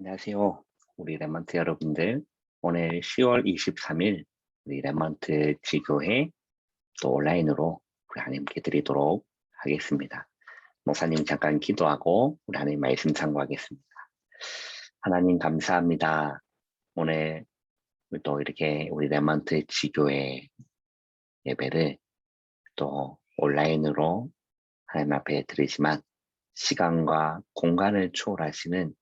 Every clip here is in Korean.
안녕하세요. 우리 레먼트 여러분들. 오늘 10월 23일 우리 레먼트 지교회 또 온라인으로 우리 하나님께 드리도록 하겠습니다. 목사님 잠깐 기도하고 우리 하나님 말씀 참고하겠습니다. 하나님 감사합니다. 오늘 또 이렇게 우리 레먼트 지교회 예배를 또 온라인으로 하나님 앞에 드리지만 시간과 공간을 초월하시는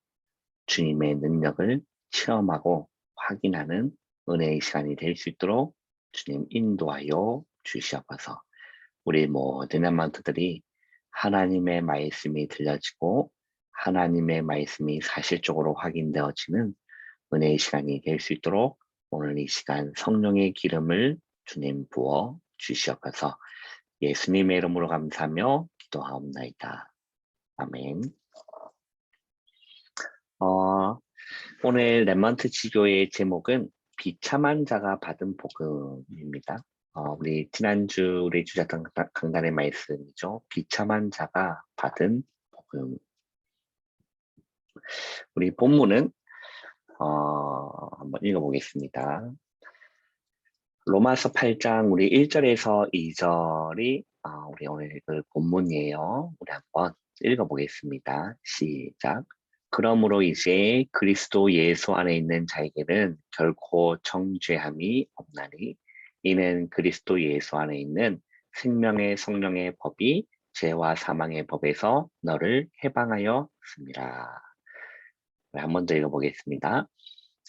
주님의 능력을 체험하고 확인하는 은혜의 시간이 될 수 있도록 주님 인도하여 주시옵소서. 우리 모든 렘먼트들이 하나님의 말씀이 들려지고 하나님의 말씀이 사실적으로 확인되어지는 은혜의 시간이 될 수 있도록 오늘 이 시간 성령의 기름을 주님 부어 주시옵소서. 예수님의 이름으로 감사하며 기도하옵나이다. 아멘. 어, 오늘 렘먼트 지교의 제목은 비참한 자가 받은 복음입니다. 어, 우리 지난주 우리 주자던 강단의 말씀이죠. 비참한 자가 받은 복음. 우리 본문은 어, 한번 읽어보겠습니다. 로마서 8장 우리 1절에서 2절이 어, 우리 오늘 그 본문이에요. 우리 한번 읽어보겠습니다. 시작. 그러므로 이제 그리스도 예수 안에 있는 자에게는 결코 정죄함이 없나니 이는 그리스도 예수 안에 있는 생명의 성령의 법이 죄와 사망의 법에서 너를 해방하였습니다. 한 번 더 읽어보겠습니다.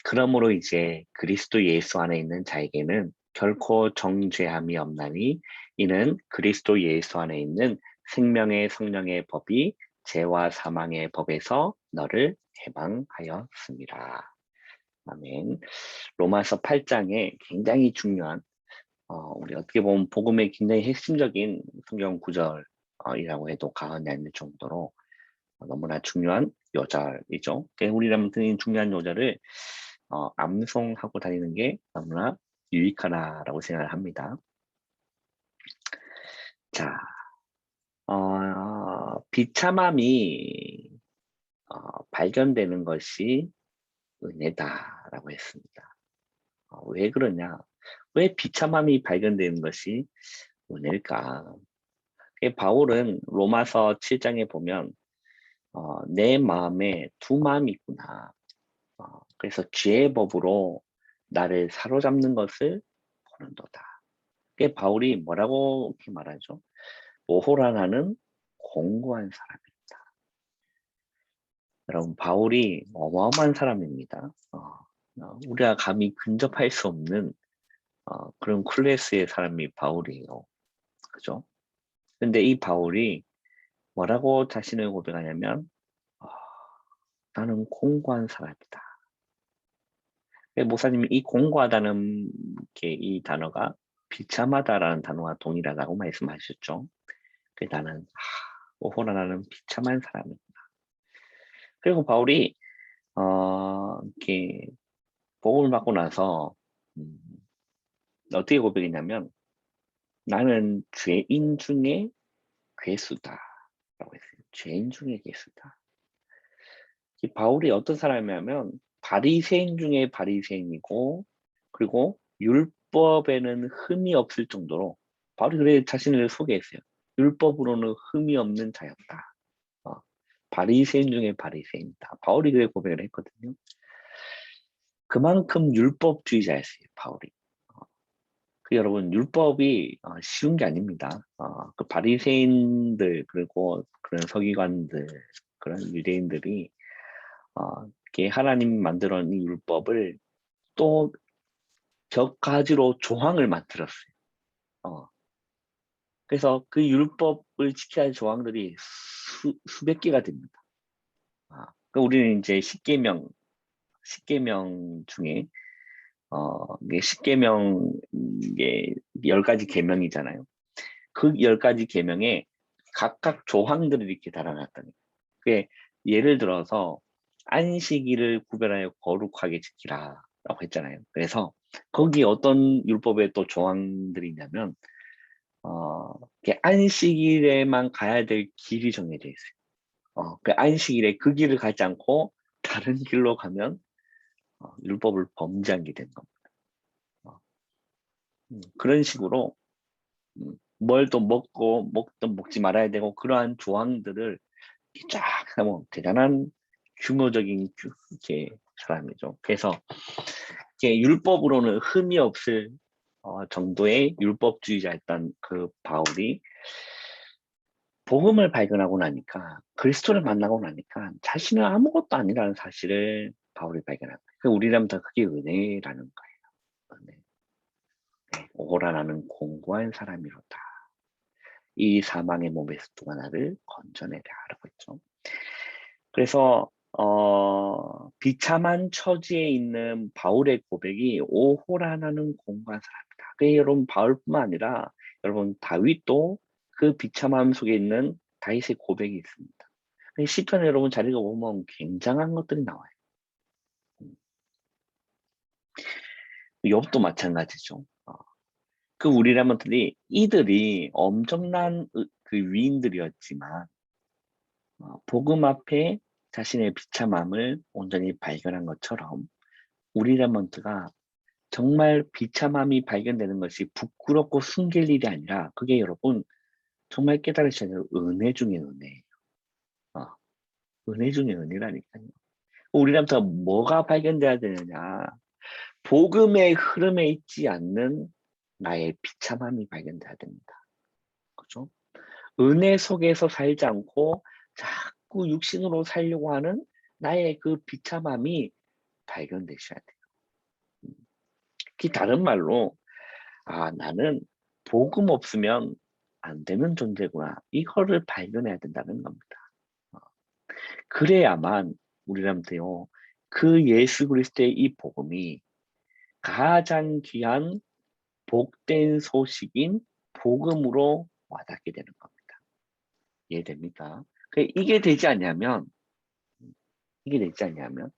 그러므로 이제 그리스도 예수 안에 있는 자에게는 결코 정죄함이 없나니 이는 그리스도 예수 안에 있는 생명의 성령의 법이 죄와 사망의 법에서 너를 해방하였습니다. 아멘. 로마서 8장에 굉장히 중요한 어, 우리 어떻게 보면 복음의 굉장히 핵심적인 성경 구절이라고 해도 과언이 아닐 정도로 너무나 중요한 요절이죠. 우리라면 드는 중요한 요절을 어, 암송하고 다니는 게 너무나 유익하다라고 생각을 합니다. 자, 어, 비참함이 어, 발견되는 것이 은혜다라고 했습니다. 어, 왜 그러냐? 왜 비참함이 발견되는 것이 은혜일까? 바울은 로마서 7장에 보면 어, 내 마음에 두 마음이 있구나. 어, 그래서 죄의 법으로 나를 사로잡는 것을 보는도다. 바울이 뭐라고 이렇게 말하죠? 오호라나는 공고한 사람입니다. 여러분 바울이 어마어마한 사람입니다. 어, 어, 우리가 감히 근접할 수 없는 어, 그런 클래스의 사람이 바울이에요. 그죠? 근데 이 바울이 뭐라고 자신을 고백하냐면 어, 나는 공고한 사람이다. 목사님이 이 공고하다는 게 이 단어가 비참하다라는 단어와 동일하다고 말씀하셨죠. 그 나는 오호라 나는 비참한 사람이구나. 그리고 바울이 어, 이렇게 복음을 받고 나서 음, 어떻게 고백했냐면 나는 죄인 중에 괴수다라고 했어요. 죄인 중에 괴수다. 이 바울이 어떤 사람이냐면 바리새인 중에 바리새인이고 그리고 율법에는 흠이 없을 정도로 바울이 그래 자신을 소개했어요. 율법으로는 흠이 없는 자였다. 어, 바리새인 중에 바리새인이다. 바울이 그래 고백을 했거든요. 그만큼 율법주의자였어요. 바울이. 어, 그 여러분 율법이 어, 쉬운 게 아닙니다. 어, 그 바리새인들 그리고 그런 서기관들 그런 유대인들이 어, 하나님 만들어낸 율법을 또 몇 가지로 조항을 만들었어요. 어, 그래서 그 율법을 지켜야 할 조항들이 수, 수백 개가 됩니다. 아, 그 우리는 이제 십계명, 십계명 중에 어, 이게 십계명 이게 열 가지 계명이잖아요. 그열 가지 계명에 각각 조항들을 이렇게 달아놨다는 그게 예를 들어서 안식일을 구별하여 거룩하게 지키라라고 했잖아요. 그래서 거기 어떤 율법에 또 조항들이 있냐면 어, 안식일에만 가야 될 길이 정해져 있어요. 어, 그 안식일에 그 길을 가지 않고 다른 길로 가면 어, 율법을 범죄한 게 되는 겁니다. 어. 음, 그런 식으로 음, 뭘또 먹고 먹든 먹지 말아야 되고 그러한 조항들을 쫙 하면 대단한 규모적인 규, 이렇게 사람이죠. 그래서 이게 율법으로는 흠이 없을 어, 정도의 율법주의자였던 그 바울이 복음을 발견하고 나니까 그리스도를 만나고 나니까 자신은 아무것도 아니라는 사실을 바울이 발견한 거예요. 우리라면 다 그게 은혜라는 거예요. 은혜. 네, 오호라나는 공고한 사람이로다. 이 사망의 몸에서 누가 나를 건져내라라고 했죠. 그래서 어, 비참한 처지에 있는 바울의 고백이 오호라나는 공고한 사람이다. 그 여러분 바울뿐만 아니라 여러분 다윗도 그 비참함 속에 있는 다윗의 고백이 있습니다. 시편 여러분 잘 읽어보면 굉장한 것들이 나와요. 욥도 마찬가지죠. 어. 그 우리라면들이 이들이 엄청난 그 위인들이었지만 어, 복음 앞에 자신의 비참함을 온전히 발견한 것처럼 우리라먼트가 정말 비참함이 발견되는 것이 부끄럽고 숨길 일이 아니라 그게 여러분 정말 깨달으셔야 될 은혜 중의 은혜예요. 어, 은혜 중의 은혜라니까요. 우리라부터 뭐가 발견돼야 되느냐. 복음의 흐름에 있지 않는 나의 비참함이 발견돼야 됩니다. 그죠? 은혜 속에서 살지 않고 자 꾸 육신으로 살려고 하는 나의 그 비참함이 발견되셔야 돼요. 음. 그 다른 말로 아 나는 복음 없으면 안 되는 존재구나. 이거를 발견해야 된다는 겁니다. 어. 그래야만 우리람도요. 그 예수 그리스도의 이 복음이 가장 귀한 복된 소식인 복음으로 와닿게 되는 겁니다. 이해됩니까? 그 이게 되지 않냐면 이게 되지 않냐면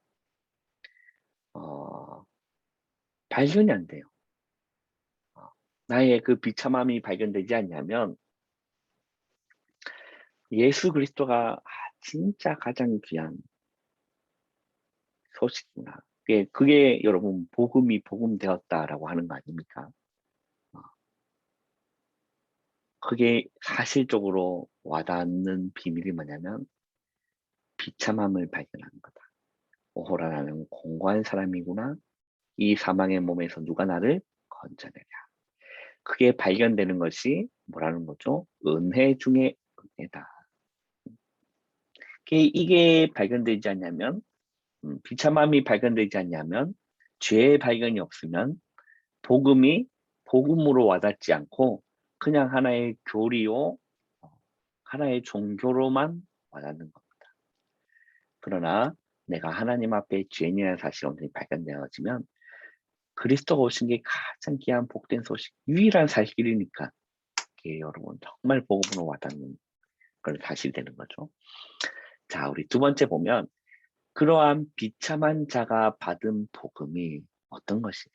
어, 발견이 안 돼요. 나의 그 비참함이 발견되지 않냐면 예수 그리스도가 아, 진짜 가장 귀한 소식이구나. 그게, 그게 여러분 복음이 복음 되었다라고 하는 거 아닙니까? 어. 그게 사실적으로 와닿는 비밀이 뭐냐면 비참함을 발견하는 거다. 오호라 나는 공고한 사람이구나. 이 사망의 몸에서 누가 나를 건져내랴. 그게 발견되는 것이 뭐라는 거죠? 은혜 중에 은혜다. 이게 발견되지 않냐면 음, 비참함이 발견되지 않냐면 죄의 발견이 없으면 복음이 복음으로 와닿지 않고 그냥 하나의 교리요 하나의 종교로만 와닿는 겁니다. 그러나 내가 하나님 앞에 죄인이라는 사실이 온전히 발견되어지면 그리스도가 오신 게 가장 귀한 복된 소식, 유일한 사실이니까 이게 여러분 정말 복음으로 와닿는 걸 사실 되는 거죠. 자, 우리 두 번째 보면 그러한 비참한 자가 받은 복음이 어떤 것이냐.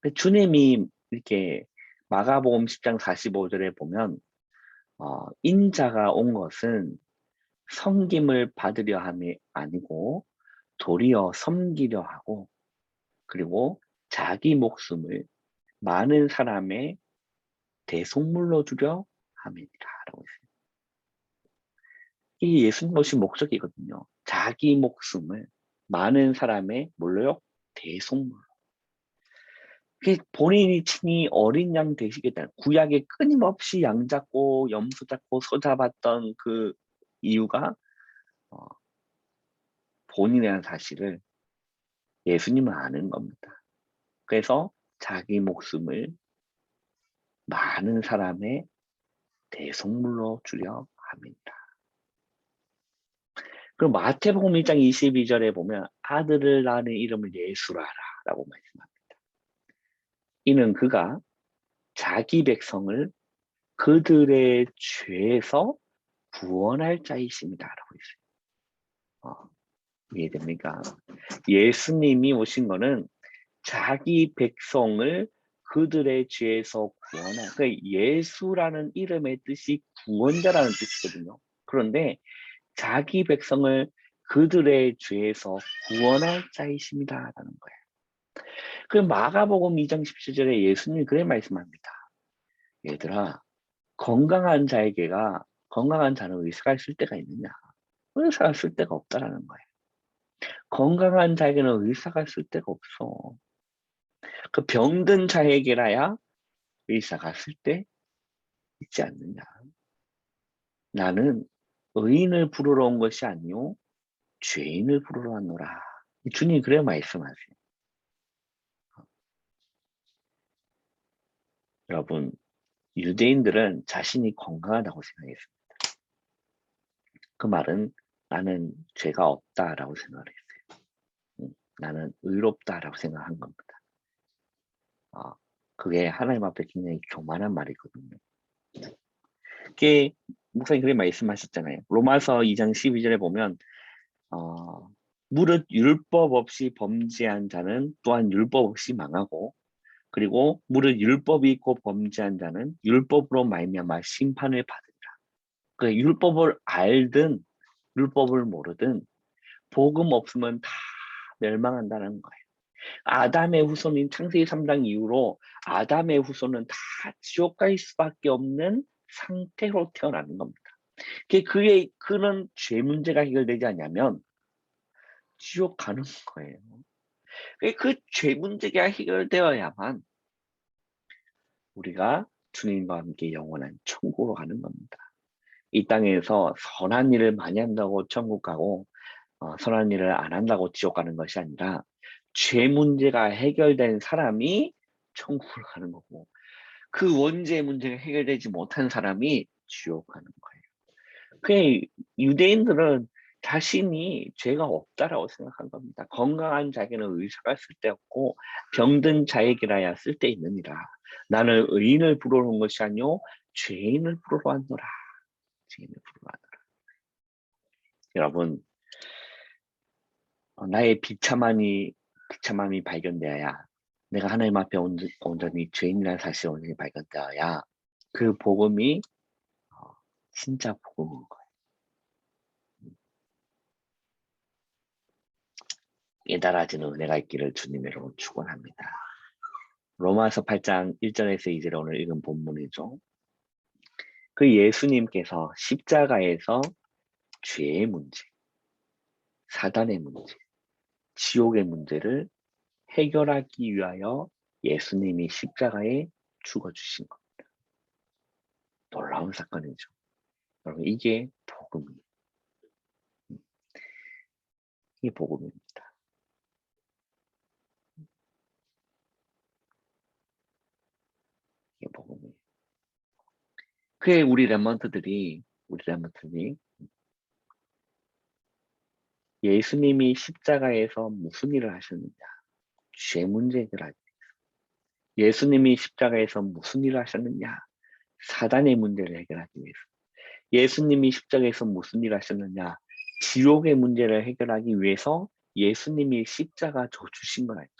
그 주님이 이렇게 마가복음 10장 45절에 보면 어, 인자가 온 것은 섬김을 받으려 함이 아니고 도리어 섬기려 하고 그리고 자기 목숨을 많은 사람의 대속물로 주려 함이니라라고 했어요. 이 예수님 오신 목적이거든요. 자기 목숨을 많은 사람의 뭘로요? 대속물로. 본인이 친히 어린 양 되시겠다는 구약에 끊임없이 양 잡고 염소 잡고 소 잡았던 그 이유가 어, 본인이라는 사실을 예수님은 아는 겁니다. 그래서 자기 목숨을 많은 사람의 대속물로 주려 합니다. 그럼 마태복음 1장 22절에 보면 아들을 낳는 이름을 예수라라 라고 말씀합니다. 이는 그가 자기 백성을 그들의 죄에서 구원할 자이십니다. 라고 했어요. 어, 이해됩니까? 예수님이 오신 거는 자기 백성을 그들의 죄에서 구원한 그 예수라는 이름의 뜻이 구원자라는 뜻이거든요. 그런데 자기 백성을 그들의 죄에서 구원할 자이십니다 라는 거예요. 그 마가복음 2장 17절에 예수님이 그래 말씀합니다. 얘들아 건강한 자에게가 건강한 자는 의사가 있을 때가 있느냐? 의사가 쓸 데가 없다라는 거예요. 건강한 자에게는 의사가 쓸 데가 없어. 그 병든 자에게라야 의사가 쓸 때 있지 않느냐. 나는 의인을 부르러 온 것이 아니요 죄인을 부르러 왔노라. 주님 그래 말씀하세요. 여러분 유대인들은 자신이 건강하다고 생각했습니다. 그 말은 나는 죄가 없다라고 생각을 했어요. 음, 나는 의롭다라고 생각한 겁니다. 아, 그게 하나님 앞에 굉장히 교만한 말이거든요. 그게 목사님 그렇게 말씀하셨잖아요. 로마서 2장 12절에 보면 어, 무릇 율법 없이 범죄한 자는 또한 율법 없이 망하고 그리고 무릇 율법이 있고 범죄한 자는 율법으로 말미암아 심판을 받으리라. 그 율법을 알든 율법을 모르든 복음 없으면 다 멸망한다는 거예요. 아담의 후손인 창세기 3장 이후로 아담의 후손은 다 지옥 갈 수밖에 없는 상태로 태어나는 겁니다. 그게 그런 죄 문제가 해결되지 않냐면 지옥 가는 거예요. 그 죄 문제가 해결되어야만 우리가 주님과 함께 영원한 천국으로 가는 겁니다. 이 땅에서 선한 일을 많이 한다고 천국 가고 어, 선한 일을 안 한다고 지옥 가는 것이 아니라 죄 문제가 해결된 사람이 천국을 가는 거고 그 원죄의 문제가 해결되지 못한 사람이 지옥 가는 거예요. 그 유대인들은 자신이 죄가 없다라고 생각한 겁니다. 건강한 자에게는 의사가 쓸데없고 병든 자에게라야 쓸데 있느니라. 나는 의인을 부르러 온 것이 아니요 죄인을 부르러 왔노라. 죄인을 부르러 왔노라. 여러분 어, 나의 비참함이 비참함이 발견되어야 내가 하나님 앞에 온전히 죄인이라는 사실이 온전히 발견되어야 그 복음이 어, 진짜 복음인 거예요. 깨달아지는 은혜가 있기를 주님의 이름으로 축원합니다. 로마서 8장 1절에서 2절에 오늘 읽은 본문이죠. 그 예수님께서 십자가에서 죄의 문제, 사단의 문제, 지옥의 문제를 해결하기 위하여 예수님이 십자가에 죽어주신 겁니다. 놀라운 사건이죠. 여러분 이게 복음이에요. 이게 복음입니다. 이게 복음이에요. 그게 우리 랩먼트들이 우리 랩먼트들이. 예수님이 십자가에서 무슨 일을 하셨느냐? 죄 문제 해결하기 위해서. 예수님이 십자가에서 무슨 일을 하셨느냐? 사단의 문제를 해결하기 위해서. 예수님이 십자가에서 무슨 일을 하셨느냐? 지옥의 문제를 해결하기 위해서 예수님이 십자가 줘 주신 거라니까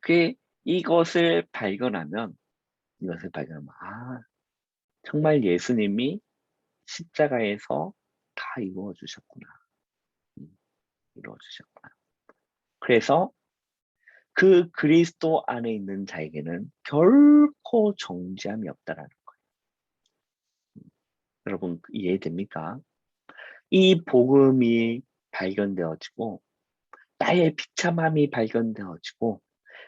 그 이것을 발견하면 이것을 발견하면 아 정말 예수님이 십자가에서 다 이루어 주셨구나. 음, 이루어 주셨구나. 그래서 그 그리스도 안에 있는 자에게는 결코 정죄함이 없다라는 거예요. 음, 여러분 이해됩니까? 이 복음이 발견되어지고 나의 비참함이 발견되어지고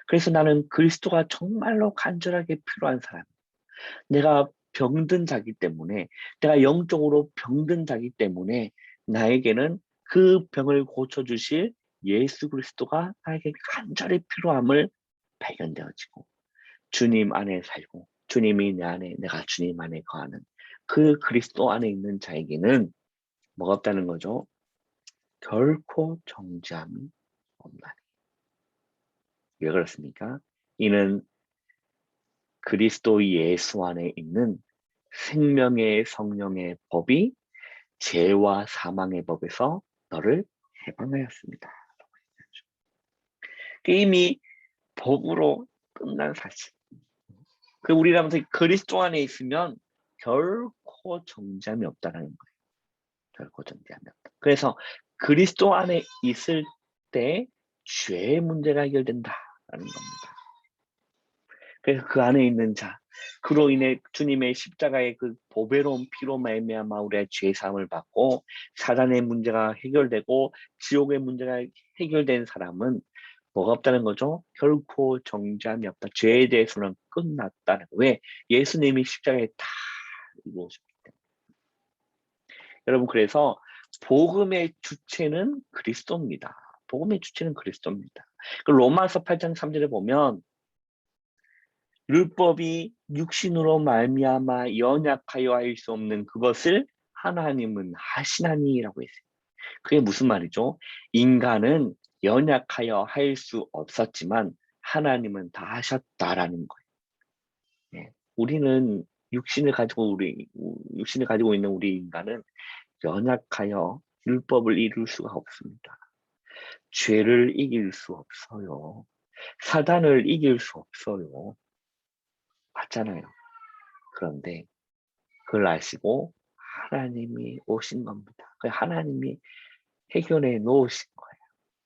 그래서 나는 그리스도가 정말로 간절하게 필요한 사람. 내가 병든 자기 때문에 내가 영적으로 병든 자기 때문에 나에게는 그 병을 고쳐주실 예수 그리스도가 나에게 간절히 필요함을 발견되어지고 주님 안에 살고 주님이 내 안에 내가 주님 안에 거하는 그 그리스도 안에 있는 자에게는 뭐가 없다는 거죠? 결코 정죄함이 없나니. 왜 그렇습니까? 이는 그리스도 예수 안에 있는 생명의 성령의 법이 죄와 사망의 법에서 너를 해방하였습니다. 이미 법으로 끝난 사실. 그 우리라면서 그리스도 안에 있으면 결코 정죄함이 없다라는 거예요. 결코 정죄함이 없다. 그래서 그리스도 안에 있을 때 죄의 문제가 해결된다 라는 겁니다. 그래서 그 안에 있는 자, 그로 인해 주님의 십자가의 그 보배로운 피로 말미암아 우리의 죄 사함을 받고 사단의 문제가 해결되고 지옥의 문제가 해결된 사람은 뭐가 없다는 거죠? 결코 정죄함이 없다. 죄에 대해서는 끝났다는 거. 왜? 예수님이 십자가에 다 이루어졌기 때문에. 여러분 그래서 복음의 주체는 그리스도입니다. 복음의 주체는 그리스도입니다. 그 로마서 8장 3절에 보면 율법이 육신으로 말미암아 연약하여 할 수 없는 그것을 하나님은 하시나니라고 했어요. 그게 무슨 말이죠? 인간은 연약하여 할 수 없었지만 하나님은 다 하셨다라는 거예요. 네. 우리는 육신을 가지고 우리 육신을 가지고 있는 우리 인간은 연약하여 율법을 이룰 수가 없습니다. 죄를 이길 수 없어요. 사단을 이길 수 없어요. 맞잖아요. 그런데 그걸 아시고 하나님이 오신 겁니다. 그 하나님이 해결해 놓으신 거예요.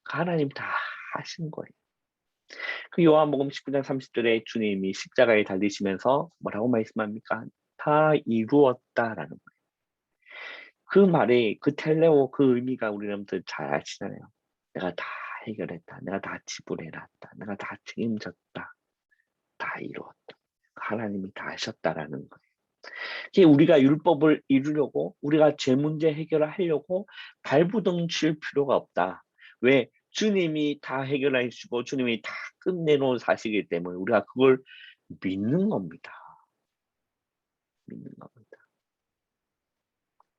그 하나님 다 하신 거예요. 그 요한복음 19장 30절에 주님이 십자가에 달리시면서 뭐라고 말씀합니까? 다 이루었다라는 거예요. 그 말에 그 텔레오 그 의미가 우리 여러분들 잘 아시잖아요. 내가 다 해결했다. 내가 다 지불해놨다. 내가 다 책임졌다. 다 이루었다. 하나님이 다 하셨다라는 거예요. 우리가 율법을 이루려고 우리가 죄 문제 해결을 하려고 발부둥 칠 필요가 없다. 왜? 주님이 다 해결하시고 주님이 다 끝내놓은 사실이기 때문에 우리가 그걸 믿는 겁니다. 믿는 겁니다.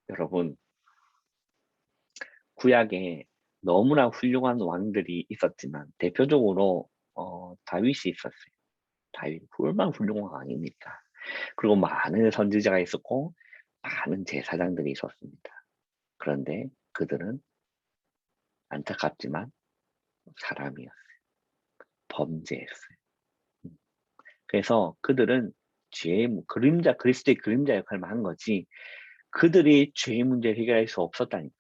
여러분 구약에 너무나 훌륭한 왕들이 있었지만 대표적으로 어, 다윗이 있었어요. 다윗 얼마나 훌륭한 왕입니까? 그리고 많은 선지자가 있었고 많은 제사장들이 있었습니다. 그런데 그들은 안타깝지만 사람이었어요. 범죄했어요. 음. 그래서 그들은 죄의 그림자 그리스도의 그림자 역할만 한 거지 그들이 죄의 문제를 해결할 수 없었다니까.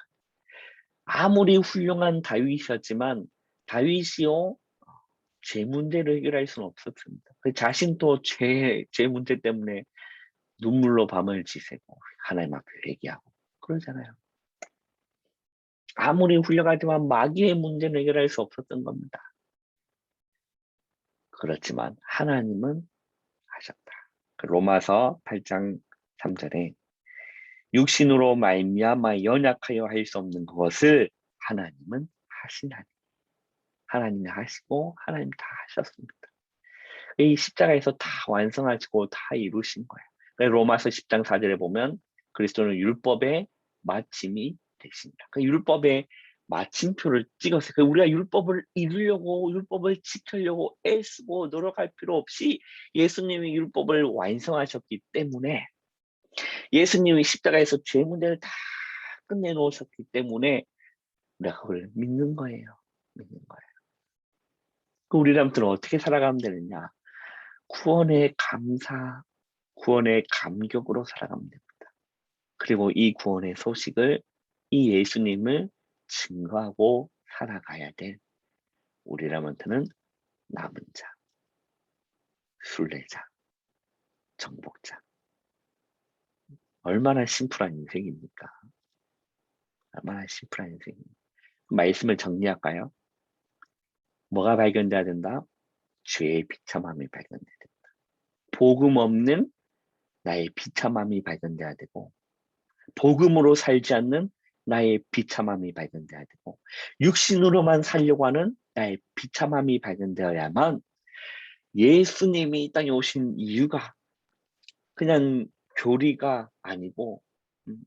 아무리 훌륭한 다윗이었지만 다윗이요 죄 문제를 해결할 수는 없었습니다. 그 자신도 죄, 죄 문제 때문에 눈물로 밤을 지새고 하나님 앞에 회개하고 그러잖아요. 아무리 훌륭하지만 마귀의 문제는 해결할 수 없었던 겁니다. 그렇지만 하나님은 하셨다. 그 로마서 8장 3절에 육신으로 말미암아 연약하여 할 수 없는 것을 하나님은 하시나니 하나님이 하시고 하나님 다 하셨습니다. 이 십자가에서 다 완성하시고 다 이루신 거예요. 로마서 10장 4절에 보면 그리스도는 율법의 마침이 되십니다. 그 율법의 마침표를 찍었어요. 그 우리가 율법을 이루려고 율법을 지키려고 애쓰고 노력할 필요 없이 예수님이 율법을 완성하셨기 때문에 예수님이 십자가에서 죄 문제를 다 끝내놓으셨기 때문에 우리가 그걸 믿는 거예요. 믿는 거예요. 그 우리람들은 어떻게 살아가면 되느냐? 구원의 감사, 구원의 감격으로 살아가면 됩니다. 그리고 이 구원의 소식을 이 예수님을 증거하고 살아가야 될 우리라면트는 남은 자, 순례자, 정복자. 얼마나 심플한 인생입니까? 얼마나 심플한 인생입니까? 말씀을 정리할까요? 뭐가 발견돼야 된다? 죄의 비참함이 발견돼야 된다. 복음 없는 나의 비참함이 발견돼야 되고 복음으로 살지 않는 나의 비참함이 발견돼야 되고 육신으로만 살려고 하는 나의 비참함이 발견되어야만 예수님이 이 땅에 오신 이유가 그냥 교리가 아니고 음,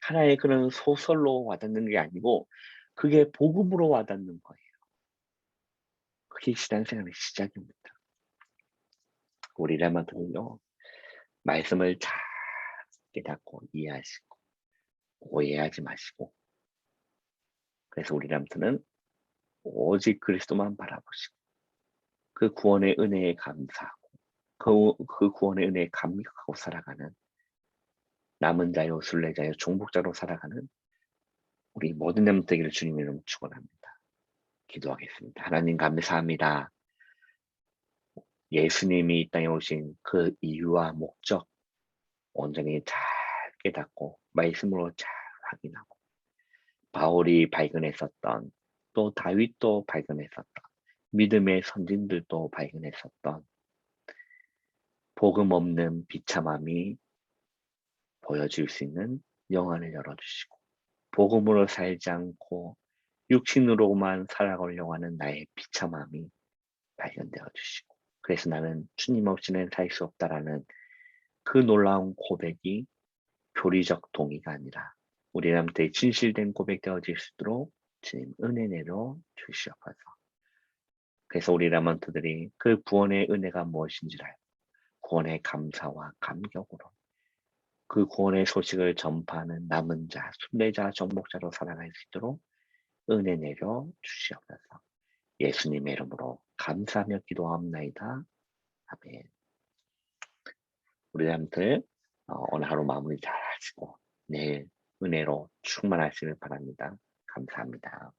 하나의 그런 소설로 와닿는 게 아니고 그게 복음으로 와닿는 거예요. 그게 신앙생활의 시작입니다. 우리 레마들은요 말씀을 잘 깨닫고 이해하시고 오해하지 마시고 그래서 우리 람트는 오직 그리스도만 바라보시고 그 구원의 은혜에 감사하고 그, 그 구원의 은혜에 감격하고 살아가는 남은 자요, 순례자요, 종복자로 살아가는 우리 모든 렘 되기를 주님 이름 축원합니다. 기도하겠습니다. 하나님 감사합니다. 예수님이 이 땅에 오신 그 이유와 목적 온전히 잘 깨닫고 말씀으로 잘 확인하고 바울이 발견했었던 또 다윗도 발견했었던 믿음의 선진들도 발견했었던 복음 없는 비참함이 보여줄 수 있는 영안을 열어주시고 복음으로 살지 않고 육신으로만 살아가려고 하는 나의 비참함이 발견되어 주시고 그래서 나는 주님 없이는 살 수 없다라는 그 놀라운 고백이 교리적 동의가 아니라 우리한테 진실된 고백 되어질 수 있도록 주님 은혜 내려 주시옵소서. 그래서 우리 라먼트들이 그 구원의 은혜가 무엇인지를 알고 구원의 감사와 감격으로 그 구원의 소식을 전파하는 남은 자, 순례자, 정복자로 살아갈 수 있도록 은혜 내려 주시옵소서. 예수님의 이름으로 감사하며 기도합나이다. 아멘. 우리 남들 어, 오늘 하루 마무리 잘 하시고 내일 은혜로 충만하시길 바랍니다. 감사합니다.